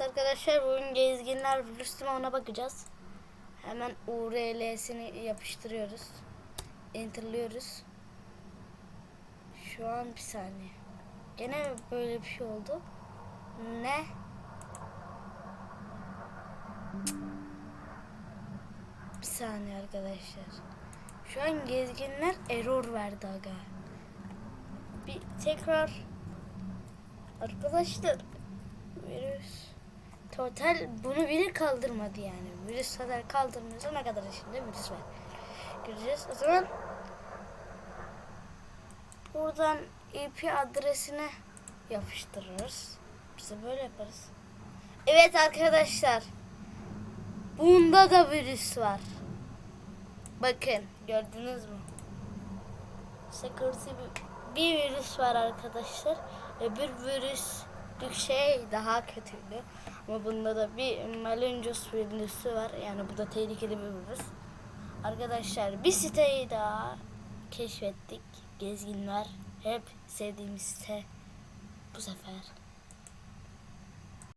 Evet arkadaşlar bugün gezginler mü ona bakacağız. Hemen URL'sini yapıştırıyoruz. Enter'lıyoruz. Şu an bir saniye. Gene böyle bir şey oldu. Ne? Bir saniye arkadaşlar. Şu an gezginler error verdi aga. Bir tekrar arkadaşlar virüs total bunu biri kaldırmadı yani. Virüs kadar kaldırmıyorsa ne kadar içinde virüs var. Göreceğiz. O zaman buradan IP adresine yapıştırırız. Biz de böyle yaparız. Evet arkadaşlar. Bunda da virüs var. Bakın gördünüz mü? Security bir- bir virüs var arkadaşlar. Öbür virüs bir şey daha kötüydü. Ama bunda da bir malicious virüsü var. Yani bu da tehlikeli bir virüs. Arkadaşlar bir siteyi daha keşfettik. Gezginler hep sevdiğimiz site bu sefer